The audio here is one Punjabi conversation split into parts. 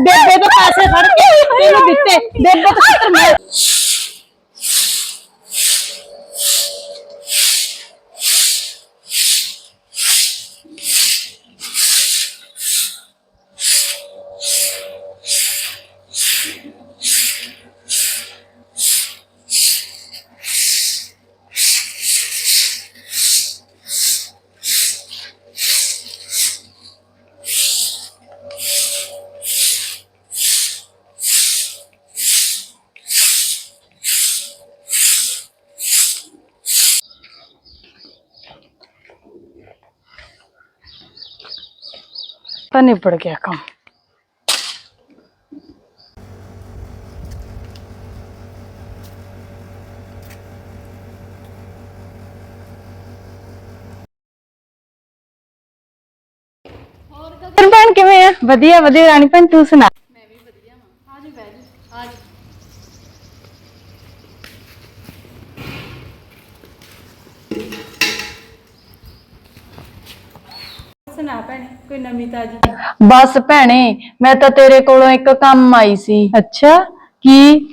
ਬੇਬੇ ਦੇ ਪੈਸੇ ਫੜ ਕੇ ਤੈਨੂੰ ਦਿੱਤੇ। ਬੇਬੇ ਤੋਂ ਕਿੱਧਰ ਮੈਂ ਤਾਂ ਨਿਬੜ ਗਿਆ ਕੰਮ। ਹੋਰ ਭੈਣ ਕਿਵੇਂ ਆ? ਵਧੀਆ ਵਧੀਆ। ਰਾਣੀ ਭੈਣ ਤੂੰ ਸੁਣਾ? ਸੁਣਾ ਭੈਣੇ ਕੋਈ ਨਵੀਂ ਤਾਜੀ ਬਸ ਭੈਣੇ ਮੈਂ ਤਾਂ ਤੇਰੇ ਕੋਲੋਂ ਇੱਕ ਕੰਮ ਆਈ ਸੀ। ਅੱਛਾ। ਕੀ?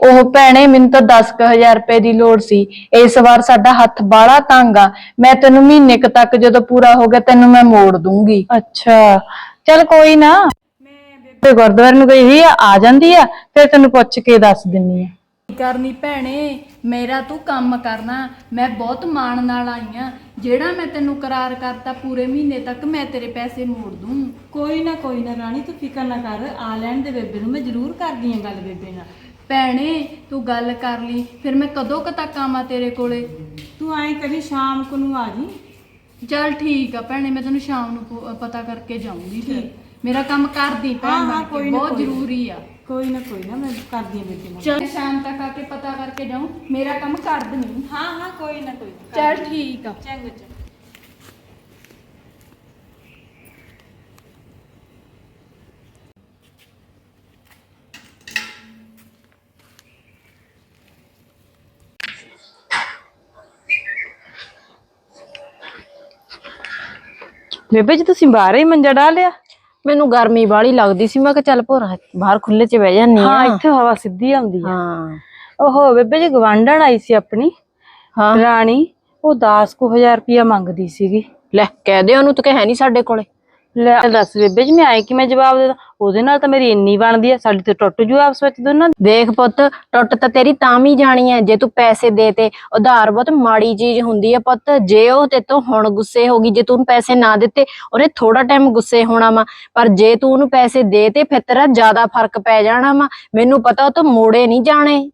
ਉਹ ਭੈਣੇ ਮੈਨੂੰ ਤਾਂ 10000 ਰੁਪਏ ਦੀ ਲੋੜ ਸੀ। ਇਸ ਵਾਰ ਸਾਡਾ ਹੱਥ ਬਾਲਾ ਤੰਗ ਆ। ਮੈਂ ਤੈਨੂੰ ਮਹੀਨੇ ਕ ਤੱਕ ਜਦੋਂ ਪੂਰਾ ਹੋ ਗਿਆ ਤੈਨੂੰ ਮੈਂ ਮੋੜ ਦੂੰਗੀ। ਅੱਛਾ। ਚਲ ਕੋਈ ਨਾ। ਮੈਂ ਬੇਬੇ ਗੁਰਦੁਆਰੇ ਨੂੰ ਗਈ ਹੋਈ ਆ ਆ ਜਾਂਦੀ ਆ ਫਿਰ ਤੈਨੂੰ ਪੁੱਛ ਕੇ ਦੱਸ ਦਿੰਨੀ ਆ। ਕਰਨੀ ਭੈਣੇ ਮੇਰਾ ਤੂੰ ਕੰਮ ਕਰਨਾ। ਮੈਂ ਬਹੁਤ ਮਾਣ ਨਾਲ ਆਈ ਆ। ਜਿਹੜਾ ਮੈਂ ਤੈਨੂੰ ਕਰਾਰ ਕਰਤਾ ਪੂਰੇ ਮਹੀਨੇ ਤੱਕ ਮੈਂ ਤੇਰੇ ਪੈਸੇ ਮੋੜ ਦੂੰ। ਕੋਈ ਨਾ ਕੋਈ ਨਾ ਰਾਣੀ ਤੂੰ ਫਿਕਰ ਨਾ ਕਰ। ਆ ਲੈਣ ਦੇ ਬੇਬੇ ਨੂੰ ਮੈਂ ਜ਼ਰੂਰ ਕਰਦੀ ਆ ਗੱਲ ਬੇਬੇ ਨਾਲ। ਭੈਣੇ ਤੂੰ ਗੱਲ ਕਰ ਲਈ। ਫਿਰ ਮੈਂ ਕਦੋਂ ਕ ਤੱਕ ਆਵਾਂ ਤੇਰੇ ਕੋਲੇ? ਤੂੰ ਐਂ ਕਰੀ ਸ਼ਾਮ ਕੁ ਨੂੰ ਆ ਜੀ। ਚੱਲ ਠੀਕ ਆ ਭੈਣੇ ਮੈਂ ਤੈਨੂੰ ਸ਼ਾਮ ਨੂੰ ਪ- ਪਤਾ ਕਰਕੇ ਜਾਊਂਗੀ ਫਿਰ। ਮੇਰਾ ਕੰਮ ਕਰਦੀ ਭੈਣ ਹਾਂ, ਹਾਂ, ਬਣ ਕੇ, ਕੋਈ ਨਾ, ਬਹੁਤ ਕੋਈ ਨਾ। ਜ਼ਰੂਰੀ ਆ ਕੋਈ ਨਾ ਕੋਈ ਨਾ ਮੈਂ ਕਰਦੀ ਆ ਬੇਬੇ ਨਾਲ ਚੱਲ ਸ਼ਾਮ ਤੱਕ ਆ ਕੇ ਪਤਾ ਕਰਕੇ ਜਾਊਂ ਮੇਰਾ ਕੰਮ ਕਰ ਦਨੀ ਹਾਂ ਹਾਂ ਕੋਈ ਨਾ ਕੋਈ ਨਾ ਚੱਲ ਠੀਕ ਆ ਚੰਗਾ ਚੰਗਾ ਬੇਬੇ ਜੀ ਤੁਸੀਂ ਬਾਹਰ ਹੀ ਮੰਜਾ ਡਾ ਲਿਆ ਮੈਨੂੰ ਗਰਮੀ ਬਾਹਲੀ ਲੱਗਦੀ ਸੀ। ਮੈਂ ਕਿਹਾ ਚੱਲ ਭੋਰਾ ਬਾਹਰ ਖੁੱਲੇ 'ਚ ਬਹਿ ਜਾਂਦੀ ਹਾਂ। ਆ ਇੱਥੇ ਹਵਾ ਸਿੱਧੀ ਆਉਂਦੀ ਆ। ਹਾਂ। ਓਹੋ ਬੇਬੇ ਜੀ ਗਵਾਂਢਣ ਆਈ ਸੀ ਆਪਣੀ। ਹਾਂ। ਰਾਣੀ ਉਹ 10 ਕੁ ਹਜ਼ਾਰ ਰੁਪਇਆ ਮੰਗਦੀ ਸੀਗੀ। ਲੈ ਕਹਿ ਦੇ ਉਹਨੂੰ ਤੂੰ ਕਿ ਹੈ ਨਹੀਂ ਸਾਡੇ ਕੋਲੇ। ਲੈ ਦੱਸ ਬੇਬੇ ਜੀ ਮੈਂ ਆਏ ਕਿ ਮੈਂ ਜਵਾਬ ਦੇ ਦਾਂ? ਉਹਦੇ ਨਾਲ ਤਾਂ ਮੇਰੀ ਇੰਨੀ ਬਣਦੀ ਆ ਸਾਡੀ ਤੇ ਟੁੱਟ ਜੂ ਆਪਸ ਵਿੱਚ ਦੋਨਾਂ ਦੀ। ਦੇਖ ਪੁੱਤ ਟੁੱਟ ਤਾਂ ਤੇਰੀ ਤਾਂ ਵੀ ਜਾਣੀ ਐ ਜੇ ਤੂੰ ਪੈਸੇ ਦੇ ਤੇ। ਉਧਾਰ ਬਹੁਤ ਮਾੜੀ ਚੀਜ਼ ਹੁੰਦੀ ਐ ਪੁੱਤ ਜੇ ਉਹ ਤੇ ਤੋਂ ਹੁਣ ਗੁੱਸੇ ਹੋ ਗਈ ਜੇ ਤੂੰ ਉਹਨੂੰ ਪੈਸੇ ਨਾ ਦਿੱਤੇ ਉਹਨੇ ਥੋੜਾ ਟਾਈਮ ਗੁੱਸੇ ਹੋਣਾ ਵਾ। ਪਰ ਜੇ ਤੂੰ ਉਹਨੂੰ ਪੈਸੇ ਦੇ ਤੇ ਫਿਰ ਤੇਰਾ ਜ਼ਿਆਦਾ ਫ਼ਰਕ ਪੈ ਜਾਣਾ ਵਾ। ਮੈਨੂੰ ਪਤਾ ਉਹ ਤੋਂ ਮੋੜੇ ਨਹੀਂ ਜਾਣੇ।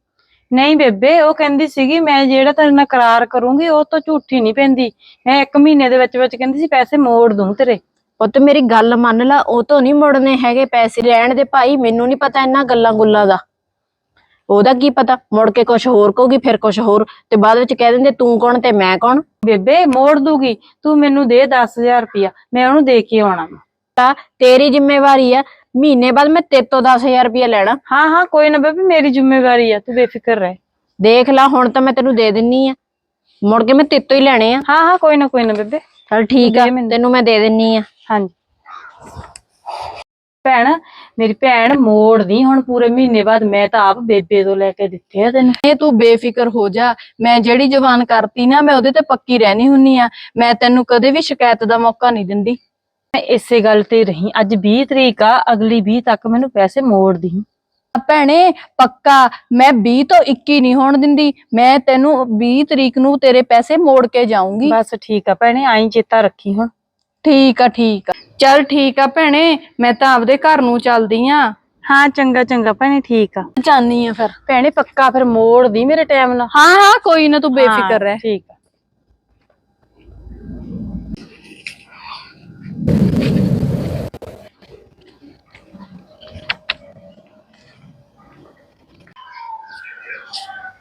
ਨਹੀਂ ਬੇਬੇ ਉਹ ਕਹਿੰਦੀ ਸੀਗੀ ਮੈਂ ਜਿਹੜਾ ਤੇਰੇ ਨਾਲ ਕਰਾਰ ਕਰੂੰਗੀ ਉਹ ਤਾਂ ਝੂਠੀ ਨਹੀਂ ਪੈਂਦੀ। ਮੈਂ ਇੱਕ ਮਹੀਨੇ ਦੇ ਵਿੱਚ ਵਿੱਚ ਕਹਿੰਦੀ ਸੀ ਪੈਸੇ ਮੋੜ ਦੂੰ ਤੇਰੇ। ਪੁੱਤ ਮੇਰੀ ਗੱਲ ਮੰਨ ਲਾ ਉਹ ਤੋਂ ਨਹੀਂ ਮੁੜਨੇ ਹੈਗੇ ਪੈਸੇ ਰਹਿਣ ਦੇ ਭਾਈ ਮੈਨੂੰ ਨਹੀਂ ਪਤਾ ਇਹਨਾਂ ਗੱਲਾਂ ਗੁੱਲਾਂ ਦਾ। ਉਹਦਾ ਕੀ ਪਤਾ ਮੁੜ ਕੇ ਕੁਝ ਹੋਰ ਕਹੂਗੀ ਫਿਰ ਕੁਝ ਹੋਰ ਤੇ ਬਾਅਦ ਵਿੱਚ ਕਹਿ ਦਿੰਦੇ ਤੂੰ ਕੌਣ ਤੇ ਮੈਂ ਕੌਣ? ਬੇਬੇ ਮੋੜ ਦੂਗੀ। ਤੂੰ ਮੈਨੂੰ ਦੇ 10000 ਰੁਪਇਆ ਮੈਂ ਉਹਨੂੰ ਦੇ ਕੇ ਆਉਣਾ। ਤਾਂ ਤੇਰੀ ਜ਼ਿੰਮੇਵਾਰੀ ਆ ਮਹੀਨੇ ਬਾਅਦ ਮੈਂ ਤੇਰੇ ਤੋਂ 10000 ਰੁਪਏ ਲੈਣਾ। ਹਾਂ ਹਾਂ ਕੋਈ ਨਾ ਬੇਬੇ ਮੇਰੀ ਜ਼ਿੰਮੇਵਾਰੀ ਆ ਤੂੰ ਬੇਫਿਕਰ ਰਹਿ। ਦੇਖ ਲੈ ਹੁਣ ਤਾਂ ਮੈਂ ਤੈਨੂੰ ਦੇ ਦਿੰਨੀ ਆ। ਮੁੜ ਕੇ ਮੈਂ ਤੇਰੇ ਤੋਂ ਹੀ ਲੈਣੇ ਆ। ਹਾਂ ਹਾਂ ਕੋਈ ਨਾ ਕੋਈ ਨਾ ਬੇਬੇ। ਚਲ ਠੀਕ ਆ। ਤੈਨੂੰ ਮੈਂ ਦੇ ਦਿੰਨੀ ਆ। ਹਾਂਜੀ। ਭੈਣ ਮੇਰੀ ਭੈਣ ਮੋੜਦੀ ਹੁਣ ਪੂਰੇ ਮਹੀਨੇ ਬਾਅਦ ਮੈਂ ਤਾਂ ਆਪ ਬੇਬੇ ਤੋਂ ਲੈ ਕੇ ਦਿੱਤੇ ਆ ਤੈਨੂੰ। ਇਹ ਤੂੰ ਬੇਫਿਕਰ ਹੋ ਜਾ। ਮੈਂ ਜਿਹੜੀ ਜ਼ਬਾਨ ਕਰਤੀ ਨਾ ਮੈਂ ਉਹਦੇ ਤੇ ਪੱਕੀ ਰਹਿਣੀ ਹੁੰਨੀ ਆ। ਮੈਂ ਤੈਨੂੰ ਕਦੇ ਵੀ ਸ਼ਿਕਾਇਤ ਦਾ ਮੌਕਾ ਨਹੀਂ ਦਿੰਦੀ। ਮੈਂ ਇਸੇ ਗੱਲ ਤੇ ਰਹੀ। ਅੱਜ 20 ਤਰੀਕ ਆ ਅਗਲੀ 20 ਤੱਕ ਮੈਨੂੰ ਪੈਸੇ ਮੋੜ ਦੀ ਭੈਣੇ ਪੱਕਾ। ਮੈਂ 20 ਤੋਂ 21 ਨਹੀਂ ਹੋਣ ਦਿੰਦੀ। ਮੈਂ ਤੈਨੂੰ 20 ਤਰੀਕ ਨੂੰ ਤੇਰੇ ਪੈਸੇ ਮੋੜ ਕੇ ਜਾਊਂਗੀ। ਬਸ ਠੀਕ ਆ ਭੈਣੇ ਆਈ ਚੇਤਾ ਰੱਖੀ ਹੁਣ। ਠੀਕ ਆ ਠੀਕ ਆ। ਚੱਲ ਠੀਕ ਆ ਭੈਣੇ ਮੈਂ ਤਾਂ ਆਪਦੇ ਘਰ ਨੂੰ ਚੱਲਦੀ ਆ। ਹਾਂ ਚੰਗਾ ਚੰਗਾ ਭੈਣੇ ਠੀਕ ਆ। ਜਾਨੀ ਆ ਫਿਰ। ਭੈਣੇ ਪੱਕਾ ਫਿਰ ਮੋੜ ਦੀ ਮੇਰੇ ਟਾਈਮ ਨਾਲ। ਹਾਂ ਹਾਂ ਕੋਈ ਨਾ ਤੂੰ ਬੇਫਿਕਰ ਰਹਿ। ਠੀਕ ਆ।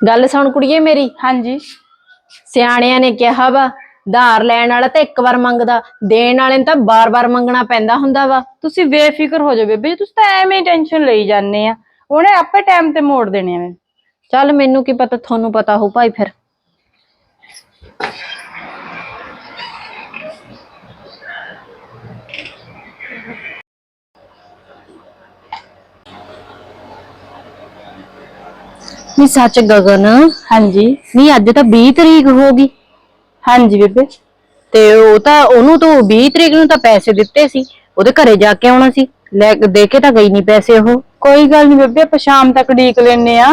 ਗੱਲ ਸੁਣ ਕੁੜੀਏ ਮੇਰੀ। ਹਾਂਜੀ। ਸਿਆਣਿਆਂ ਨੇ ਕਿਹਾ ਵਾ ਧਾਰ ਲੈਣ ਵਾਲਾ ਤਾਂ ਇੱਕ ਵਾਰ ਮੰਗਦਾ ਦੇਣ ਵਾਲੇ ਨੂੰ ਤਾਂ ਬਾਰ-ਬਾਰ ਮੰਗਣਾ ਪੈਂਦਾ ਹੁੰਦਾ ਵਾ। ਤੁਸੀਂ ਬੇਫਿਕਰ ਹੋ ਜਾਓ ਬੇਬੇ ਜੀ ਤੁਸੀਂ ਤਾਂ ਐਵੇਂ ਟੈਨਸ਼ਨ ਲਈ ਜਾਂਦੇ ਆ। ਉਹਨੇ ਆਪੇ ਟਾਈਮ ਤੇ ਮੋੜ ਦੇਣੇ ਆ। ਚੱਲ ਮੈਨੂੰ ਕੀ ਪਤਾ ਤੁਹਾਨੂੰ ਪਤਾ ਹੋ ਭਾਈ ਫਿਰ। ਨਹੀਂ ਸੱਚ ਗਗਨ ਹਾਂਜੀ। ਨਹੀਂ ਅੱਜ ਤਾਂ 20 ਤਰੀਕ ਹੋ ਗਈ। ਹਾਂਜੀ ਬੇਬੇ। ਤੇ ਉਹ ਤਾਂ ਉਹਨੂੰ ਤਾਂ 20 ਤਰੀਕ ਨੂੰ ਤਾਂ ਪੈਸੇ ਦਿੱਤੇ ਸੀ। ਉਹਦੇ ਘਰੇ ਜਾ ਕੇ ਆਉਣਾ ਸੀ। ਲੈ ਦੇ ਕੇ ਤਾਂ ਗਈ ਨਹੀਂ ਪੈਸੇ ਉਹ। ਕੋਈ ਗੱਲ ਨਹੀਂ ਬੇਬੇ ਆਪਾਂ ਸ਼ਾਮ ਤੱਕ ਡੀਕ ਲੈਨੇ ਆ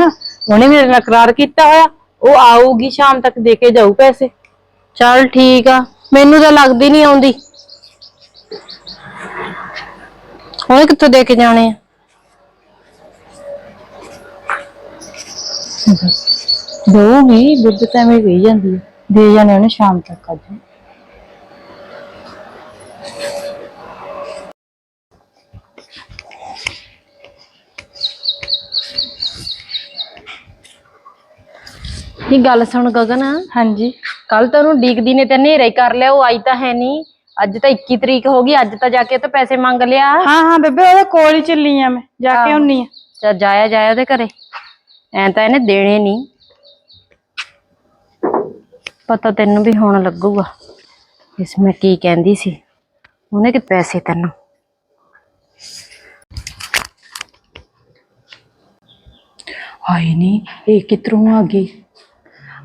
ਉਹਨੇ ਮੇਰੇ ਨਾਲ ਕਰਾਰ ਕੀਤਾ ਹੋਇਆ। ਉਹ ਆਊਗੀ ਸ਼ਾਮ ਤੱਕ ਦੇ ਕੇ ਜਾਊ ਪੈਸੇ। ਚੱਲ ਠੀਕ ਆ। ਮੈਨੂੰ ਤਾਂ ਲੱਗਦੀ ਨਹੀਂ ਆਉਂਦੀ। ਉਹਨੇ ਕਿੱਥੋਂ ਦੇ ਕੇ ਜਾਣੇ ਆ? ਦਊਗੀ ਬੇਬੇ ਤਾਂ ਐਵੇਂ ਗਈ ਜਾਂਦੀ ਹੈ ਦੇ ਜਾਣੇ ਉਹਨੇ ਸ਼ਾਮ ਤੱਕ ਅੱਜ ਇਹ ਗੱਲ ਸੁਣ ਗਗਨ। ਹਾਂਜੀ। ਕੱਲ ਤਾਂ ਉਹਨੂੰ ਡੀਕਦੀ ਨੇ ਤੇ ਹਨੇਰਾ ਹੀ ਕਰ ਲਿਆ ਉਹ ਆਈ ਤਾਂ ਹੈ ਨਹੀਂ ਅੱਜ ਤਾਂ 21 ਤਰੀਕ ਹੋ ਗਈ ਅੱਜ ਤਾਂ ਜਾ ਕੇ ਤਾਂ ਪੈਸੇ ਮੰਗ ਲਿਆ। ਹਾਂ ਹਾਂ ਬੇਬੇ ਉਹਦੇ ਕੋਲ ਹੀ ਚੱਲੀ ਆ ਮੈਂ ਜਾ ਕੇ ਆਉਣੀ ਆ। ਜਾਇਆ ਜਾਇਆ ਉਹਦੇ ਘਰੇ। ਐ ਤਾਂ ਇਹਨੇ ਦੇਣੇ ਨਹੀਂ ਪਤਾ ਤੈਨੂੰ ਵੀ ਹੁਣ ਲੱਗੂਗਾ। ਇਸ ਮੈਂ ਕੀ ਕਹਿੰਦੀ ਸੀ? ਉਹਨੇ ਕਿ ਪੈਸੇ ਤੈਨੂੰ। ਹਾਏ ਨਹੀਂ ਇਹ ਕਿੱਧਰੋਂ ਆ ਗਈ?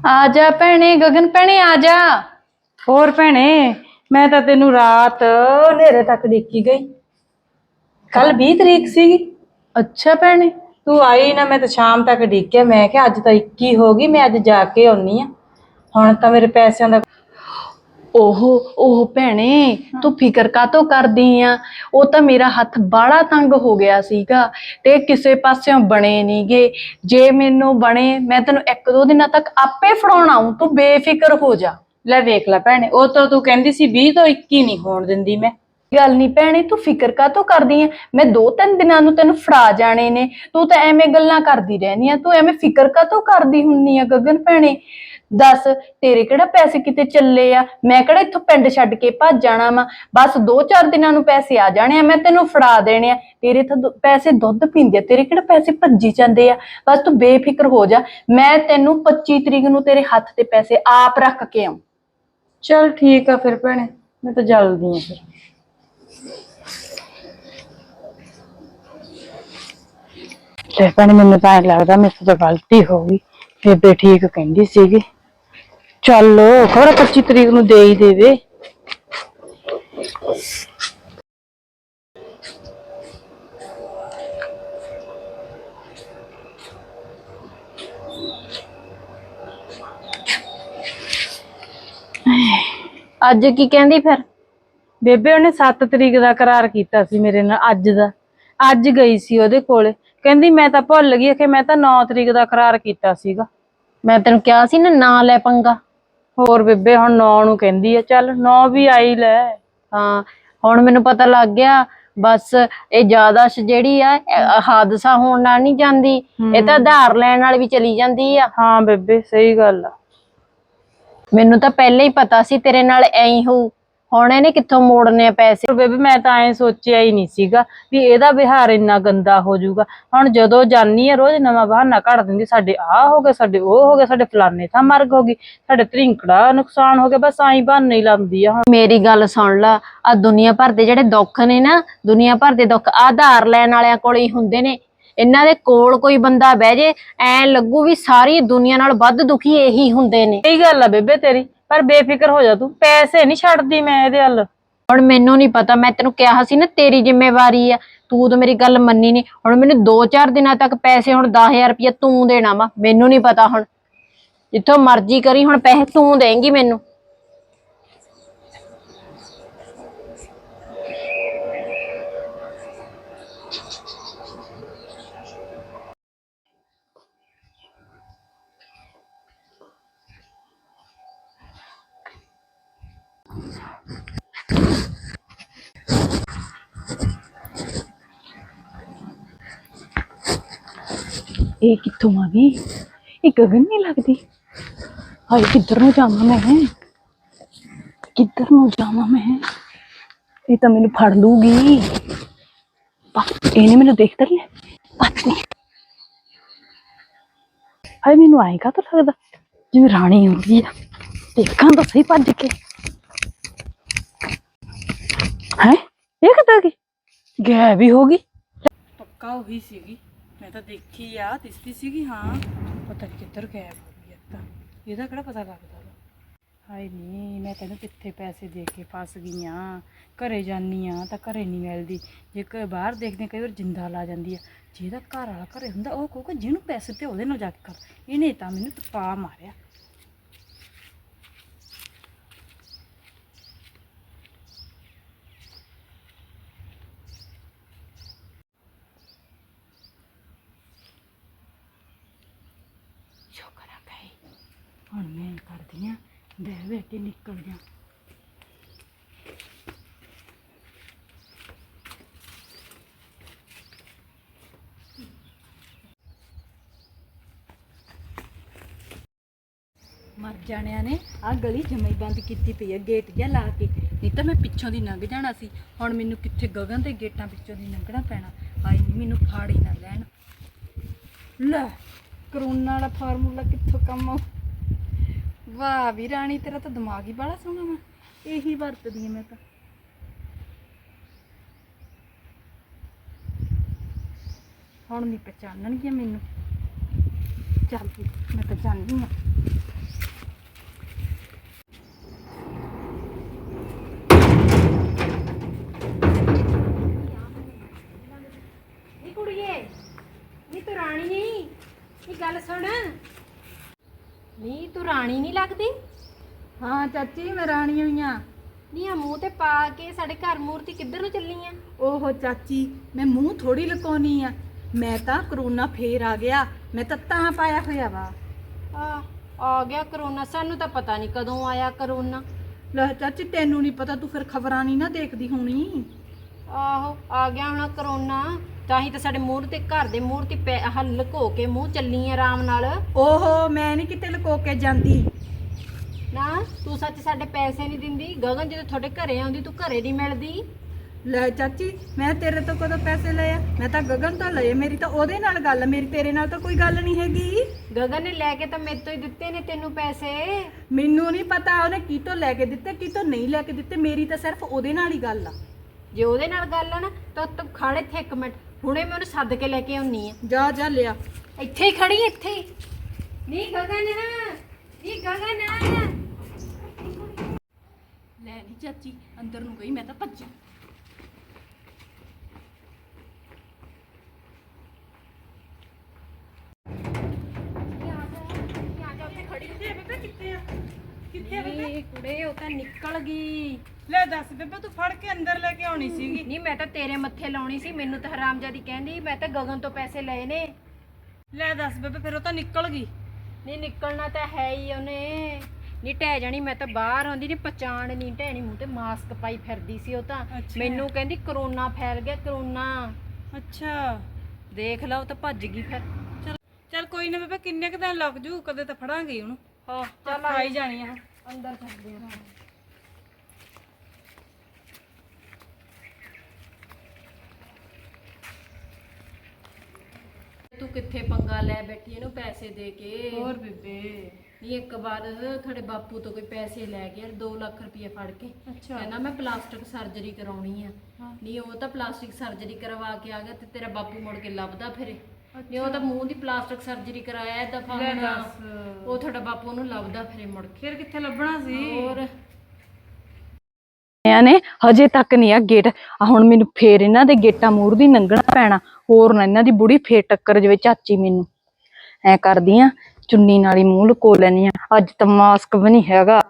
ਆ ਜਾ ਭੈਣੇ ਗਗਨ ਭੈਣੇ ਆ ਜਾ। ਹੋਰ ਭੈਣੇ ਮੈਂ ਤਾਂ ਤੈਨੂੰ ਰਾਤ ਹਨੇਰੇ ਤੱਕ ਡਿੱਕੀ ਗਈ। ਕੱਲ 20 ਤਰੀਕ ਸੀਗੀ। ਅੱਛਾ ਭੈਣੇ। ਤੂੰ ਆਈ ਨਾ ਮੈਂ ਤਾਂ ਸ਼ਾਮ ਤੱਕ ਡਿੱਕਿਆ ਮੈਂ ਕਿਹਾ ਅੱਜ ਤਾਂ 21 ਹੋ ਗਈ ਮੈਂ ਅੱਜ ਜਾ ਕੇ ਆਉਣੀ ਆ। ਹੁਣ ਤਾਂ ਮੇਰੇ ਪੈਸਿਆਂ ਦਾ ਓਹੋ ਉਹ ਭੈਣੇ ਤੂੰ ਫਿਕਰ ਕਾਤੋਂ ਕਰਦੀ ਆ? ਉਹ ਤਾਂ ਮੇਰਾ ਹੱਥ ਬਾੜਾ ਤੰਗ ਹੋ ਗਿਆ ਸੀਗਾ ਤੇ ਕਿਸੇ ਪਾਸਿਓਂ ਬਣੇ ਨਹੀਂਗੇ ਜੇ ਮੈਨੂੰ ਬਣੇ ਮੈਂ ਤੈਨੂੰ ਇੱਕ ਦੋ ਦਿਨਾਂ ਤੱਕ ਆਪੇ ਫੜਾਉਣ ਆਊਂ ਤੂੰ ਬੇਫਿਕਰ ਹੋ ਜਾ। ਲੈ ਵੇਖ ਲੈ ਭੈਣੇ ਉਹ ਤਾਂ ਤੂੰ ਕਹਿੰਦੀ ਸੀ 20 ਤੋਂ 21 ਨਹੀਂ ਹੋਣ ਦਿੰਦੀ ਮੈਂ। ਗੱਲ ਨਹੀਂ ਭੈਣੇ ਤੂੰ ਫਿਕਰ ਕਾਤੋਂ ਕਰਦੀ ਆ? ਮੈਂ ਦੋ ਤਿੰਨ ਦਿਨਾਂ ਨੂੰ ਤੈਨੂੰ ਫੜਾ ਜਾਣੇ ਨੇ। ਤੂੰ ਤਾਂ ਐਵੇਂ ਗੱਲਾਂ ਕਰਦੀ ਰਹਿਨੀ ਆ ਤੂੰ ਐਵੇਂ ਫਿਕਰ ਕਾਤੋਂ ਕਰਦੀ ਹੁੰਨੀ ਆ ਗਗਨ ਭੈਣੇ? ਦੱਸ, ਤੇਰੇ ਕਿਹੜਾ ਪੈਸੇ ਕਿਤੇ ਚੱਲੇ ਆ? ਮੈਂ ਕਿਹੜਾ ਇੱਥੋਂ ਪਿੰਡ ਛੱਡ ਕੇ ਭੱਜ ਜਾਣਾ ਵਾ? ਬਸ ਦੋ ਚਾਰ ਦਿਨਾਂ ਨੂੰ ਪੈਸੇ ਆ ਜਾਣੇ ਆ, ਮੈਂ ਤੈਨੂੰ ਫੜਾ ਦੇਣੇ ਆ। ਤੇਰੇ ਤਾਂ ਦੁ- ਪੈਸੇ ਦੁੱਧ ਪੀਂਦੇ ਆ, ਤੇਰੇ ਕਿਹੜਾ ਪੈਸੇ ਭੱਜੀ ਜਾਂਦੇ ਆ? ਬਸ ਤੂੰ ਬੇਫਿਕਰ ਹੋ ਜਾ। ਮੈਂ ਤੈਨੂੰ 25 ਤਰੀਕ ਨੂੰ ਤੇਰੇ ਹੱਥ ਤੇ ਪੈਸੇ ਆਪ ਰੱਖ ਕੇ ਆਉਂ ਚਲ ਠੀਕ ਆ ਫਿਰ ਭੈਣੇ, ਮੈਂ ਤਾਂ ਜਲਦੀ ਆ ਫਿਰ। ਤੇ ਭੈਣੇ, ਮੈਨੂੰ ਤਾਂ ਐਂ ਲੱਗਦਾ ਮੇਰੇ ਤੋਂ ਤਾਂ ਗਲਤੀ ਹੋ ਗਈ। ਬੇਬੇ ਠੀਕ ਕਹਿੰਦੀ ਸੀਗੀ। ਚੱਲ ਖਬਰ 25 ਤਰੀਕ ਨੂੰ ਦੇ ਹੀ ਦੇਵੇ। ਅੱਜ ਕੀ ਕਹਿੰਦੀ ਫਿਰ? ਬੇਬੇ ਉਹਨੇ 7 ਤਰੀਕ ਦਾ ਕਰਾਰ ਕੀਤਾ ਸੀ ਮੇਰੇ ਨਾਲ ਅੱਜ ਦਾ। ਅੱਜ ਗਈ ਸੀ ਉਹਦੇ ਕੋਲੇ। ਕਹਿੰਦੀ ਮੈਂ ਤਾਂ ਭੁੱਲ ਗਈ ਕਿ ਮੈਂ ਤਾਂ 9 ਤਰੀਕ ਦਾ ਕਰਾਰ ਕੀਤਾ ਸੀਗਾ। ਮੈਂ ਤੈਨੂੰ ਕਿਹਾ ਸੀ ਨਾ ਨਾ ਲੈ ਪੰਗਾ। ਹੋਰ ਬੇਬੇ ਹੁਣ 9 ਨੂੰ ਕਹਿੰਦੀ ਆ ਚੱਲ 9 ਵੀ ਆਈ ਲੈ। ਹਾਂ ਹੁਣ ਮੈਨੂੰ ਪਤਾ ਲੱਗ ਗਿਆ ਬਸ ਇਹ ਜ਼ਿਆਦਾਸ਼ ਜਿਹੜੀ ਆ ਇਹ ਹਾਦਸਾ ਹੋਣ ਨਾਲ ਨਹੀਂ ਜਾਂਦੀ ਇਹ ਤਾਂ ਆਧਾਰ ਲੈਣ ਨਾਲ ਵੀ ਚਲੀ ਜਾਂਦੀ ਆ। ਹਾਂ ਬੇਬੇ ਸਹੀ ਗੱਲ ਆ। ਮੈਨੂੰ ਤਾਂ ਪਹਿਲਾਂ ਹੀ ਪਤਾ ਸੀ ਤੇਰੇ ਨਾਲ ਐਂ ਹੀ ਹੋਊ। ਹੁਣ ਇਹਨੇ ਕਿੱਥੋਂ ਮੋੜਨੇ ਆ ਪੈਸੇ? ਬੇਬੇ ਮੈਂ ਤਾਂ ਐ ਸੋਚਿਆ ਹੀ ਨਹੀਂ ਸੀਗਾ ਵੀ ਇਹਦਾ ਵਿਹਾਰ ਇੰਨਾ ਗੰਦਾ ਹੋ ਜਾਊਗਾ। ਹੁਣ ਜਦੋਂ ਜਾਨੀ ਆ ਰੋਜ਼ ਨਵਾਂ ਬਹਾਨਾ ਕੱਢ ਦਿੰਦੀ ਸਾਡੇ ਆ ਹੋ ਗਏ ਸਾਡੇ ਉਹ ਹੋ ਗਏ ਸਾਡੇ ਫਲਾਣੇ ਥਾਂ ਮਰਗ ਹੋ ਗਈ ਸਾਡੇ ਧਰਿੰਕੜਾ ਨੁਕਸਾਨ ਹੋ ਗਿਆ ਬਸ ਆਈ ਬਹਾਨੇ ਹੀ ਲਾਉਂਦੀ ਆ ਹੁਣ। ਮੇਰੀ ਗੱਲ ਸੁਣ ਲਾ ਆ ਦੁਨੀਆ ਭਰ ਦੇ ਜਿਹੜੇ ਦੁੱਖ ਨੇ ਨਾ ਦੁਨੀਆ ਭਰ ਦੇ ਦੁੱਖ ਆਧਾਰ ਲੈਣ ਵਾਲਿਆਂ ਕੋਲ ਹੀ ਹੁੰਦੇ ਨੇ। ਇਹਨਾਂ ਦੇ ਕੋਲ ਕੋਈ ਬੰਦਾ ਬਹਿ ਜੇ ਐ ਲੱਗੂ ਵੀ ਸਾਰੀ ਦੁਨੀਆ ਨਾਲ ਵੱਧ ਦੁਖੀ ਇਹੀ ਹੁੰਦੇ ਨੇ। ਸਹੀ ਗੱਲ ਆ ਬੇਬੇ ਤੇਰੀ। ਪਰ ਬੇਫਿਕਰ ਹੋ ਜਾ ਤੂੰ, ਪੈਸੇ ਨਹੀਂ ਛੱਡਦੀ ਮੈਂ ਇਹਦੇ ਹੱਲ ਹੁਣ ਮੈਨੂੰ ਨਹੀਂ ਪਤਾ, ਮੈਂ ਤੈਨੂੰ ਕਿਹਾ ਸੀ ਨਾ, ਤੇਰੀ ਜ਼ਿੰਮੇਵਾਰੀ ਆ। ਤੂੰ ਤਾਂ ਮੇਰੀ ਗੱਲ ਮੰਨੀ ਨਹੀਂ ਹੁਣ ਮੈਨੂੰ 2-4 ਦਿਨਾਂ ਤੱਕ ਪੈਸੇ ਹੁਣ 10000 ਰੁਪਏ ਤੂੰ ਦੇਣਾ ਵਾ, ਮੈਨੂੰ ਨਹੀਂ ਪਤਾ ਹੁਣ। ਜਿੱਥੋਂ ਮਰਜ਼ੀ ਕਰੀ, ਹੁਣ ਪੈਸੇ ਤੂੰ ਦੇਂਗੀ ਮੈਨੂੰ। ਇਹ ਕਿੱਥੋਂ ਆ ਗਈ? ਇਹ ਗਗਨ ਨਹੀਂ ਲੱਗਦੀ? ਹਾਏ, ਕਿੱਧਰ ਨੂੰ ਜਾਵਾਂ ਮੈਂ? ਕਿੱਧਰ ਨੂੰ ਜਾਵਾਂ ਮੈਂ? ਇਹ ਤਾਂ ਮੈਨੂੰ ਫੜ ਲੂਗੀ ਇਹਨੇ ਮੈਨੂੰ ਦੇਖ ਤਾਂ ਲਿਆ। ਬਸ ਨਹੀਂ ਹਾਏ, ਮੈਨੂੰ ਆਏਗਾ ਤਾਂ ਲੱਗਦਾ? ਜਿਵੇਂ ਰਾਣੀ ਹੁੰਦੀ ਆ। ਦੇਖਾਂ ਤਾਂ ਸਹੀ ਭੱਜ ਕੇ। ਹੈ? ਇਹ ਕਿੱਦਾਂ ਗਈ ਗਾਇਬ ਵੀ ਹੋ ਗਈ। ਪੱਕਾ ਉਹੀ ਸੀਗੀ। ਮੈਂ ਤਾਂ ਦੇਖੀ ਆ, ਦਿਸਦੀ ਸੀਗੀ, ਹਾਂ। ਪਤਾ ਨਹੀਂ ਕਿੱਧਰ ਗਾਇਬ ਹੋ ਗਈ ਇਹ ਤਾਂ ਇਹਦਾ ਕਿਹੜਾ ਪਤਾ ਲੱਗਦਾ ਵਾ? ਹਾਏ ਨਹੀਂ ਮੈਂ ਤੈਨੂੰ ਕਿੱਥੇ ਪੈਸੇ ਦੇ ਕੇ ਫਸ ਗਈ ਆ। ਘਰੇ ਜਾਨੀ ਆ ਤਾਂ ਘਰੇ ਨਹੀਂ ਮਿਲਦੀ। ਜੇ ਕੋਈ ਬਾਹਰ ਦੇਖਦੇ, ਕਈ ਵਾਰ ਜਿੰਦਾ ਲਾ ਜਾਂਦੀ ਆ। ਜਿਹਦਾ ਘਰ ਵਾਲਾ ਘਰੇ ਹੁੰਦਾ, ਉਹ ਕਹੂਗਾ, ਜਿਹਨੂੰ ਪੈਸੇ ਤੇ ਉਹਦੇ ਨਾਲ ਜਾ ਕੇ ਕਰ। ਇਹਨੇ ਤਾਂ ਮੈਨੂੰ ਤਪਾ ਮਾਰਿਆ ਸ਼ੁਕਰ ਆ ਗਏ ਹੁਣ ਮੈਂ ਕਰਦੀ ਆ, ਬਹਿ ਬਹਿ ਕੇ ਨਿਕਲ ਜਾ ਮਰ ਜਾਣਿਆਂ ਨੇ ਆ ਗਲੀ ਜਮਈ ਬੰਦ ਕੀਤੀ ਪਈ ਹੈ ਗੇਟ ਜਿਹਾ ਲਾ ਕੇ। ਨਹੀਂ ਤਾਂ ਮੈਂ ਪਿੱਛੋਂ ਦੀ ਲੰਘ ਜਾਣਾ ਸੀ। ਹੁਣ ਮੈਨੂੰ ਕਿੱਥੇ ਗਗਨ ਦੇ ਗੇਟਾਂ ਪਿੱਛੋਂ ਦੀ ਲੰਘਣਾ ਪੈਣਾ। ਆਈ ਨਹੀਂ ਮੈਨੂੰ ਫਾੜੀ ਨਾ ਲੈਣ। ਲੈ, ਕਰੋਨਾ ਵਾਲਾ ਫਾਰਮੂਲਾ ਕਿੱਥੋਂ ਕੰਮ ਆਊ? ਵਾਹ ਵੀ ਰਾਣੀ, ਤੇਰਾ ਤਾਂ ਦਿਮਾਗ ਹੀ ਬੜਾ ਸੋਹਣਾ ਵਾ। ਇਹੀ ਵਰਤਦੀ ਆ ਮੈਂ ਤਾਂ। ਹੁਣ ਨਹੀਂ ਪਛਾਣਨਗੇ ਮੈਨੂੰ। ਚੱਲ ਮੈਂ ਤਾਂ ਜਾਣੀ ਆ ਨੀ ਕੁੜੀਏ ਨੀ ਤੂੰ ਰਾਣੀ ਨਹੀਂ ਇਹ ਗੱਲ ਸੁਣ ਨੀ ਤੂੰ ਰਾਣੀ ਨਹੀਂ ਲੱਗਦੀ? ਹਾਂ ਚਾਚੀ ਮੈਂ ਰਾਣੀ ਹੋਈ ਆ। ਨੀ ਆ ਮੂੰਹ ਤੇ ਪਾ ਕੇ ਸਾਡੇ ਘਰ ਮੂਰਤੀ ਕਿੱਧਰ ਨੂੰ ਚੱਲੀ ਆ? ਓਹੋ ਚਾਚੀ ਮੈਂ ਮੂੰਹ ਥੋੜੀ ਲੁਕਾਉਣੀ ਆ। ਮੈਂ ਤਾਂ ਕਰੋਨਾ ਫੇਰ ਆ ਗਿਆ। ਮੈਂ ਤਾਂ ਤਾਂ ਪਾਇਆ ਹੋਇਆ ਵਾ। ਆ ਆ ਗਿਆ ਕਰੋਨਾ। ਸਾਨੂੰ ਤਾਂ ਪਤਾ ਨਹੀਂ ਕਦੋਂ ਆਇਆ ਕਰੋਨਾ। ਲੈ ਚਾਚੀ ਤੈਨੂੰ ਨਹੀਂ ਪਤਾ ਤੂੰ ਫਿਰ ਖਬਰਾਂ ਨਹੀਂ ਨਾ ਦੇਖਦੀ ਹੋਣੀ। ਆਹੋ ਆ ਗਿਆ ਹੁਣ ਕਰੋਨਾ। ਤਾਂ ਹੀ ਤਾਂ ਸਾਡੇ ਮੂੰਹ ਤੇ ਘਰ ਦੇ ਮੂੰਹ ਤੇ ਪੈ ਆਹ ਲੁਕੋ ਕੇ ਮੂੰਹ ਚੱਲੀ ਆ ਆਰਾਮ ਨਾਲ। ਓਹੋ ਮੈਂ ਨਹੀਂ ਕਿਤੇ ਲੁਕੋ ਕੇ ਜਾਂਦੀ। ਨਾ ਤੂੰ ਸੱਚ ਸਾਡੇ ਪੈਸੇ ਨਹੀਂ ਦਿੰਦੀ। ਗਗਨ ਜਦੋਂ ਤੁਹਾਡੇ ਘਰੇ ਆਉਂਦੀ ਤੂੰ ਘਰੇ ਨਹੀਂ ਮਿਲਦੀ। ਲੈ ਚਾਚੀ ਮੈਂ ਤੇਰੇ ਤੋਂ ਕਦੋਂ ਪੈਸੇ ਲਏ ਆ? ਮੈਂ ਤਾਂ ਗਗਨ ਤੋਂ ਲਏ ਮੇਰੀ ਤਾਂ ਉਹਦੇ ਨਾਲ ਗੱਲ ਮੇਰੀ ਤੇਰੇ ਨਾਲ ਤਾਂ ਕੋਈ ਗੱਲ ਨਹੀਂ ਹੈਗੀ। ਗਗਨ ਨੇ ਲੈ ਕੇ ਤਾਂ ਮੇਰੇ ਤੋਂ ਹੀ ਦਿੱਤੇ ਨੇ ਤੈਨੂੰ ਪੈਸੇ। ਮੈਨੂੰ ਨਹੀਂ ਪਤਾ ਉਹਨੇ ਕਿਤੋਂ ਲੈ ਕੇ ਦਿੱਤੇ ਕਿਤੋਂ ਨਹੀਂ ਲੈ ਕੇ ਦਿੱਤੇ ਮੇਰੀ ਤਾਂ ਸਿਰਫ ਉਹਦੇ ਨਾਲ ਹੀ ਗੱਲ ਆ। ਜੇ ਉਹਦੇ ਨਾਲ ਗੱਲ ਆ ਨਾ ਤਾਂ ਤੂੰ ਖੜ ਇੱਥੇ ਇੱਕ ਮਿੰਟ। ਹੁਣੇ ਮੈਂ ਉਹਨੂੰ ਸੱਦ ਕੇ ਲੈ ਕੇ ਆਉਣੀ ਆ। ਜਾ ਜਾ ਲਿਆ। ਇੱਥੇ ਹੀ ਖੜੀ ਇੱਥੇ ਹੀ। ਨੀ ਗਗਨ। ਨੀ ਗਗਨ। ਲੈ ਨਹੀਂ ਚਾਚੀ ਅੰਦਰ ਨੂੰ ਗਈ ਮੈਂ ਤਾਂ ਭੱਜੀ ਨੀ ਕੁੜੇ ਉਹ ਤਾਂ ਨਿਕਲ ਗਈ। ਲੈ ਦੱਸ ਬੇਬੇ ਤੂੰ ਫੜ ਕੇ ਅੰਦਰ ਲੈ ਕੇ ਆਉਣੀ ਸੀਗੀ। ਨੀ ਮੈਂ ਤਾਂ ਤੇਰੇ ਮੱਥੇ ਲਾਉਣੀ ਸੀ ਮੈਨੂੰ ਤਾਂ ਹਰਾਮਜਾਦੀ ਕਹਿੰਦੀ ਮੈਂ ਤਾਂ ਗਗਨ ਤੋਂ ਪੈਸੇ ਲਏ ਨੇ। ਲੈ ਦੱਸ ਬੇਬੇ ਫਿਰ ਉਹ ਤਾਂ ਨਿਕਲ ਗਈ। ਨੀ ਨਿਕਲਣਾ ਤਾਂ ਹੈ ਹੀ ਉਹਨੇ। ਨੀ ਟਹਿ ਜਾਣੀ ਮੈਂ ਤਾਂ ਬਾਹਰ ਆਉਂਦੀ ਨੀ ਪਛਾਣ ਨਹੀਂ ਟਹਿਣੀ ਮੂੰਹ ਤੇ ਮਾਸਕ ਪਾਈ ਫਿਰਦੀ ਸੀ ਉਹ ਤਾਂ। ਅੱਛਾ। ਮੈਨੂੰ ਕਹਿੰਦੀ ਕਰੋਨਾ ਫੈਲ ਗਿਆ ਕਰੋਨਾ। ਅੱਛਾ। ਦੇਖ ਲਾ ਉਹ ਤਾਂ ਭੱਜ ਗਈ ਫਿਰ। ਚਲ ਚਲ ਕੋਈ ਨਾ ਬੇਬੇ ਕਿੰਨੇ ਕੁ ਦਿਨ ਲੱਗ ਜੂ ਕਦੇ ਤਾਂ ਫੜਾਂਗੇ ਉਹਨੂੰ। ਹਾਂ ਚੱਲ ਆਈ। ਜਾਣੀ ਆ। ਅੰਦਰ ਚੱਲਦੇ ਆ ਤੂੰ ਕਿੱਥੇ ਪੰਗਾ ਲੈ ਬੈਠੀ ਇਹਨੂੰ ਪੈਸੇ ਦੇ ਕੇ? ਹੋਰ ਬੇਬੇ। ਨਹੀਂ ਇੱਕ ਵਾਰ ਤੁਹਾਡੇ ਬਾਪੂ ਤੋਂ ਕੋਈ ਪੈਸੇ ਲੈ ਗਿਆ 2 ਲੱਖ ਰੁਪਏ ਫੜ ਕੇ। ਅੱਛਾ। ਕਹਿੰਦਾ ਮੈਂ ਪਲਾਸਟਿਕ ਸਰਜਰੀ ਕਰਾਉਣੀ ਆ। ਹਾਂ। ਨਹੀਂ ਉਹ ਤਾਂ ਪਲਾਸਟਿਕ ਸਰਜਰੀ ਕਰਵਾ ਕੇ ਆ ਗਿਆ ਤੇ ਤੇਰਾ ਬਾਪੂ ਮੁੜ ਕੇ ਲੱਭਦਾ ਫਿਰੇ। ਨਹੀਂ ਉਹ ਤਾਂ ਮੂੰਹ ਦੀ ਪਲਾਸਟਿਕ ਸਰਜਰੀ ਕਰਾਇਆ ਦਫਾ ਲੈ ਹੁਣ। ਦੱਸ। ਉਹ ਤੁਹਾਡਾ ਬਾਪੂ ਨੂੰ ਲੱਭਦਾ ਫਿਰੇ ਮੁੜ ਕੇ। ਫਿਰ ਕਿੱਥੇ ਲੱਭਣਾ ਸੀ? ਹੋਰ। ਆ ਨੇ, ਹਜੇ ਤੱਕ ਨਹੀਂ ਆ ਗੇਟ ਆ ਹੁਣ ਮੈਨੂੰ ਫੇਰ ਇਹਨਾਂ ਦੇ ਗੇਟਾਂ ਮੂਰ ਦੀ ਲੰਘਣਾ ਪੈਣਾ। ਹੋਰ ਨਾ ਇਹਨਾਂ ਦੀ ਬੁੜੀ ਫੇਰ ਟੱਕਰ ਜਵੇ ਚਾਚੀ ਮੈਨੂੰ। ਐ ਕਰਦੀ ਆ, ਚੁੰਨੀ ਨਾਲ ਹੀ ਮੂੰਹ ਲੁਕੋ ਲੈਣੀ ਆ। ਅੱਜ ਤਾਂ ਮਾਸਕ ਵੀ ਨਹੀਂ ਹੈਗਾ।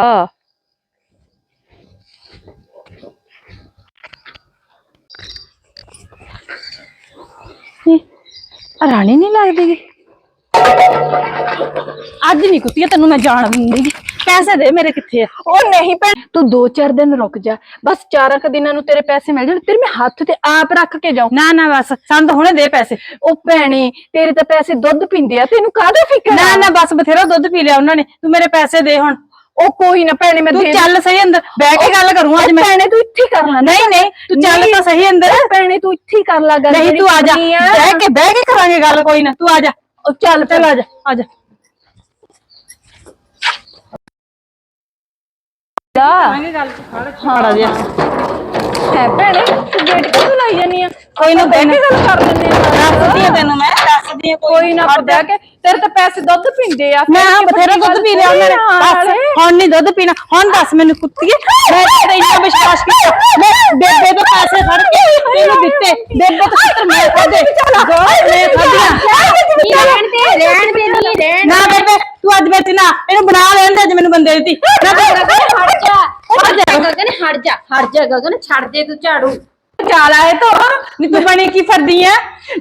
ਰਾਣੀ ਨਹੀਂ ਲੱਗਦੀ ਅੱਜ ਨਹੀਂ ਕੁੱਤੀਆਂ, ਤੈਨੂੰ ਮੈਂ ਜਾਣ ਦਿੰਦੀ ਪੈਸੇ ਦੇ ਮੇਰੇ ਕਿੱਥੇ ਆ? ਉਹ ਨਹੀਂ ਭੈਣ। ਤੂੰ 2-4 ਦਿਨ ਰੁਕ ਜਾ। ਬਸ ਚਾਰਾਂ ਕੁ ਦਿਨਾਂ ਨੂੰ ਤੇਰੇ ਪੈਸੇ ਮਿਲ ਜਾਣ। ਫਿਰ ਮੈਂ ਹੱਥ ਤੇ ਆਪ ਰੱਖ ਕੇ ਜਾਉਂ ਨਾ ਨਾ ਬਸ ਸਾਨੂੰ ਤਾਂ ਹੁਣੇ ਦੇ ਪੈਸੇ। ਉਹ ਭੈਣੇ ਤੇਰੇ ਤਾਂ ਪੈਸੇ ਦੁੱਧ ਪੀਂਦੇ ਆ। ਤੈਨੂੰ ਕਾਹਦਾ ਫਿਕਰ ਨਾ? ਨਾ ਬਸ ਬਥੇਰਾ ਦੁੱਧ ਪੀ ਲਿਆ ਉਹਨਾਂ ਨੇ। ਤੂੰ ਮੇਰੇ ਪੈਸੇ ਦੇ ਹੁਣ। ਉਹ ਕੋਈ ਨਾ ਭੈਣੇ ਮੈਂ ਤੂੰ ਚੱਲ ਸਹੀ ਅੰਦਰ। ਬਹਿ ਕੇ ਗੱਲ ਕਰੂੰ ਅੱਜ ਮੈਂ। ਭੈਣੇ ਤੂੰ ਇੱਥੇ ਕਰ ਲੈ। ਨਹੀਂ ਨਹੀਂ ਤੂੰ ਚੱਲ। ਤਾਂ ਸਹੀ ਅੰਦਰ। ਭੈਣੇ ਤੂੰ ਇੱਥੇ ਕਰ ਲੈ ਗੱਲ ਨਹੀਂ ਤੂੰ ਆ ਜਾ। ਬਹਿ ਕੇ ਬਹਿ ਕੇ ਕਰਾਂਗੇ ਗੱਲ ਕੋਈ ਨਾ। ਤੂੰ ਆ ਜਾ। ਉਹ ਚੱਲ ਚੱਲ ਆ ਜਾ ਆ ਜਾ। ਫੜ ਹਾੜਾ ਜਿਹਾ ਹੈ। ਭੈਣੇ ਤੂੰ ਗੇਟ ਕਿਉਂ ਲਾਈ ਜਾਨੀ ਆ? ਕੋਈ ਨਾ ਬਹਿ ਕੇ ਗੱਲ ਕਰ ਲੈਂਦੇ ਆ। ਦੱਸਦੀ ਆ ਤੈਨੂੰ ਮੈਂ। ਦੱਸਦੀ ਆ ਕੋਈ ਨਾ ਆਪਾਂ ਬਹਿ ਕੇ ਤੇਰੇ ਤਾਂ ਪੈਸੇ ਦੁੱਧ ਪੀਂਦੇ ਆ। ਮੈਂ ਹਾਂ ਬਥੇਰਾ ਦੁੱਧ ਪੀ ਲਿਆ ਉਹਨਾਂ ਨੇ ਬਸ ਹੁਣ ਨਹੀਂ ਦੁੱਧ ਪੀਣਾ। ਹੁਣ ਦੱਸ ਮੈਨੂੰ ਕੁੱਤੀਏ ਮੈਂ ਤੇਰੇ ਇੰਨਾ ਵਿਸ਼ਵਾਸ ਕੀਤਾ। ਮੈਂ ਬੇਬੇ ਤੋਂ ਪੈਸੇ ਫੜ ਕੇ ਤੈਨੂੰ ਦਿੱਤੇ। ਬੇਬੇ ਤੋਂ ਸਿੱਤਰ ਮੈਂ ਖਾਦੇ ਦੋ ਮੈਂ ਖਾਦੀਆਂ ਰਹਿਣ ਦੇ ਰਹਿਣ ਦੇ ਨਹੀਂ ਰਹਿਣ ਨਾ ਬੇਬੇ ਤੂੰ ਅੱਜ ਵਿੱਚ ਨਾ ਇਹਨੂੰ ਬਣਾ ਲੈਣ ਦੇ ਅੱਜ ਮੈਨੂੰ ਬੰਦੇ ਦਿੱਤੀ। ਨਾ ਹਟ ਜਾ। ਹਟ ਜਾ। ਗਗਨ ਹਟ ਜਾ ਹਟ ਜਾ ਗਗਨ ਛੱਡ ਦੇ ਤੂੰ ਝਾੜੂ। ਚਾਲ ਆਏ ਤੋਂ। ਨੀ ਤੂੰ ਬਣੀ ਕੀ ਫਰਦੀ ਆ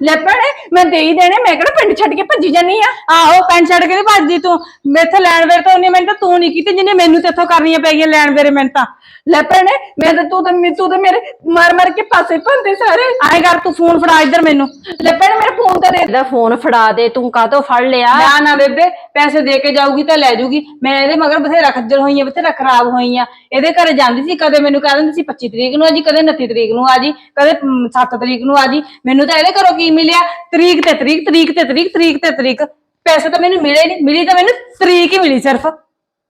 ਲੈ ਭੈਣੇ ਮੈਂ ਦੇ ਹੀ ਦੇਣੇ ਮੈਂ ਕਿਹੜਾ ਪਿੰਡ ਛੱਡ ਕੇ ਭੱਜੀ ਜਾਨੀ ਆ? ਆਹੋ ਪੈਂਟ ਛੱਡ ਕੇ ਨੀ ਭੱਜਦੀ ਤੂੰ। ਮੈਥੇ ਲੈਣ ਵੇਰ ਤਾਂ ਉਹਨੇ ਮੈਨੂੰ ਤੂੰ ਨਹੀਂ ਕੀਤੀ ਜਿੰਨੇ ਮੈਨੂੰ ਤੇ ਇੱਥੋਂ ਕਰਨੀਆਂ ਪੈ ਗਈਆਂ ਲੈਣ ਵੇਰੇ ਮੈਨੂੰ ਤਾਂ ਲੈ ਭੈਣੇ ਮੈਂ ਤਾਂ ਤੂੰ ਤਾਂ ਮੇ- ਤੂੰ ਤਾਂ ਮੇਰੇ ਮਾਰ ਮਾਰ ਕੇ ਪਾਸੇ ਭੰਦੇ ਸਾਰੇ। ਐਂ ਕਰ ਤੂੰ ਫੋਨ ਫੜਾ ਇੱਧਰ ਮੈਨੂੰ। ਲੈ ਭੈਣੇ ਮੇਰੇ ਫੋਨ ਤੇ ਦੇ ਇਹਦਾ ਫੋਨ ਫੜਾ ਦੇ ਤੂੰ ਕਾਹਤੋਂ ਫੜ ਲਿਆ? ਨਾ ਨਾ ਬੇਬੇ ਪੈਸੇ ਦੇ ਕੇ ਜਾਊਗੀ ਤਾਂ ਲੈ ਜਾਊਗੀ ਮੈਂ ਇਹਦੇ ਮਗਰ ਬਥੇਰਾ ਖੱਜਲ ਹੋਈ ਆ ਬਥੇਰਾ ਖਰਾਬ ਹੋਈ ਆ। ਇਹਦੇ ਘਰੇ ਜਾਂਦੀ ਸੀ ਕਦੇ ਮੈਨੂੰ ਕਹਿ ਦਿੰਦੀ ਸੀ 25 ਤਰੀਕ ਨੂੰ ਆ ਜੀ ਕਦੇ 29 ਤਰੀਕ ਨੂੰ ਆ ਜੀ ਕਦੇ 7 ਤਰੀਕ ਨੂੰ ਆ ਜੀ। ਮੈਨੂੰ ਤਾਂ ਇਹਦੇ ਘਰੋਂ ਕੀ ਮਿਲਿਆ? ਤਰੀਕ ਤੇ ਤਰੀਕ ਤਰੀਕ ਤੇ ਤਰੀਕ ਤਰੀਕ ਤੇ ਤਰੀਕ। ਪੈਸੇ ਤਾਂ ਮੈਨੂੰ ਮਿਲੇ ਨਹੀਂ। ਮਿਲੀ ਤਾਂ ਮੈਨੂੰ ਤਰੀਕ ਹੀ ਮਿਲੀ ਸਿਰਫ।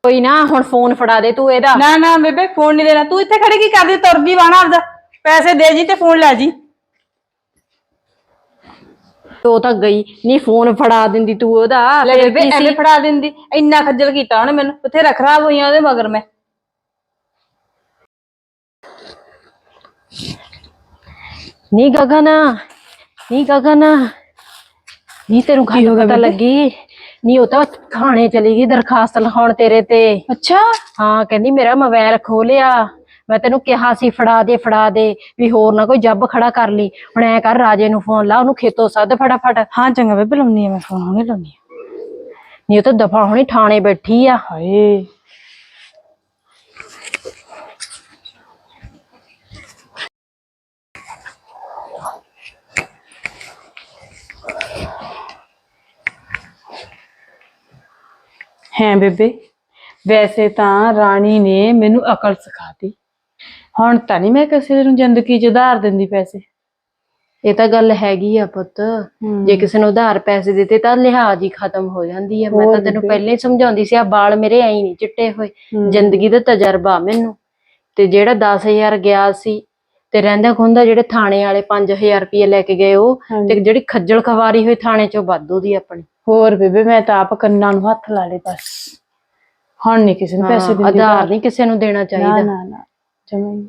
ਕੋਈ ਨਾ ਹੁਣ ਫੋਨ ਫੜਾ ਦੇ ਤੂੰ ਇਹਦਾ। ਨਾ ਨਾ ਬੇਬੇ ਫੋਨ ਨਹੀਂ ਦੇਣਾ। ਤੂੰ ਇੱਥੇ ਖੜੀ ਕੀ ਕਰਦੀ? ਤੁਰ ਗਈ ਵਾਣਾ ਆਪਦਾ। ਪੈਸੇ ਦੇ ਜੀ ਤੇ ਫੋਨ ਲੈ ਜੀ। ਉਹ ਤਾਂ ਗਈ। ਨਹੀਂ ਫੋਨ ਫੜਾ ਦਿੰਦੀ ਤੂੰ ਉਹਦਾ। ਲੈ ਫਿਰ ਬੇਬੇ ਕੀ ਸੀ? ਐਵੇਂ ਫੜਾ ਦਿੰਦੀ। ਇੰਨਾ ਖੱਜਲ ਕੀਤਾ ਉਹਨੇ ਮੈਨੂੰ। ਬਥੇਰਾ ਖਰਾਬ ਹੋਈਆਂ ਉਹਦੇ ਮਗਰ ਮੈਂ। ਨੀ ਗਗਨ। ਨੀ ਗਗਨ ਨੀ ਤੈਨੂੰ ਕੀ ਹੋ ਪਤਾ ਲੱਗੀ? ਨੀ ਉਹ ਤਾਂ ਥਾਣੇ ਚਲੀ ਗਈ ਦਰਖਾਸਤ ਲਿਖਾਉਣ ਤੇਰੇ ਤੇ। ਅੱਛਾ। ਹਾਂ ਕਹਿੰਦੀ ਮੇਰਾ ਮੋਬਾਈਲ ਖੋਲਿਆ। ਮੈਂ ਤੈਨੂੰ ਕਿਹਾ ਸੀ ਫੜਾ ਦੇ ਫੜਾ ਦੇ ਵੀ ਹੋਰ ਨਾ ਕੋਈ ਜੱਬ ਖੜਾ ਕਰ ਲਈ। ਹੁਣ ਐ ਕਰ ਰਾਜੇ ਨੂੰ ਫੋਨ ਲਾ ਉਹਨੂੰ ਖੇਤੋਂ ਸੱਦ ਫਟਾਫਟ। ਹਾਂ ਚੰਗਾ ਬੇਬੇ ਲਾਉਣੀ ਆ ਮੈਂ ਫੋਨ ਹੁਣੇ ਲਾਉਣੀ ਆ। ਨੀ ਉਹ ਤਾਂ ਦਫਾ ਹੁਣੀ ਥਾਣੇ ਬੈਠੀ ਆ। ਹਾਏ। ਹੈ ਬੇਬੇ? ਵੈਸੇ ਤਾਂ ਰਾਣੀ ਨੇ ਮੈਨੂੰ ਅਕਲ ਸਿਖਾਤੀ। ਹੁਣ ਤਾਂ ਨਹੀਂ ਮੈਂ ਕਿਸੇ ਨੂੰ ਜ਼ਿੰਦਗੀ 'ਚ ਉਧਾਰ ਦਿੰਦੀ ਪੈਸੇ। ਇਹ ਤਾਂ ਗੱਲ ਹੈਗੀ ਆ ਪੁੱਤ। ਜੇ ਕਿਸੇ ਨੂੰ ਉਧਾਰ ਪੈਸੇ ਦਿੱਤੇ ਤਾਂ ਲਿਹਾਜ਼ ਹੀ ਖਤਮ ਹੋ ਜਾਂਦੀ ਆ। ਮੈਂ ਤਾਂ ਤੈਨੂੰ। ਪਹਿਲਾਂ ਹੀ ਸਮਝਾਉਂਦੀ ਸੀ ਆ ਬਾਲ ਮੇਰੇ ਐਂ ਨਹੀਂ ਚਿੱਟੇ ਹੋਏ। ਜ਼ਿੰਦਗੀ ਦਾ ਤਜਰਬਾ ਮੈਨੂੰ। ਤੇ ਜਿਹੜਾ 10000 ਗਿਆ ਸੀ ਤੇ ਰਹਿੰਦਾ ਖੁੰਦਾ ਜਿਹੜੇ ਥਾਣੇ ਵਾਲੇ 5000 ਰੁਪਏ ਲੈ ਕੇ ਗਏ ਉਹ। ਤੇ ਜਿਹੜੀ ਖੱਜਲ ਖਵਾਰੀ ਹੋਈ ਥਾਣੇ ਚੋਂ ਵਾਧੂ ਦੀ ਆਪਣੀ ਹੋਰ ਬੇਬੇ ਮੈਂ ਤਾਂ ਆਪ ਕੰਨਾਂ ਨੂੰ ਹੱਥ ਲਾ ਲਏ ਬਸ ਹੁਣ ਨਹੀਂ ਕਿਸੇ ਨੂੰ ਪੈਸੇ ਦਿੰਦੀ ਆਧਾਰ ਨਹੀਂ ਕਿਸੇ ਨੂੰ ਦੇਣਾ ਚਾਹੀਦਾ ਨਾ ਨਾ ਜਮਾਂ ਹੀ ਨਹੀਂ।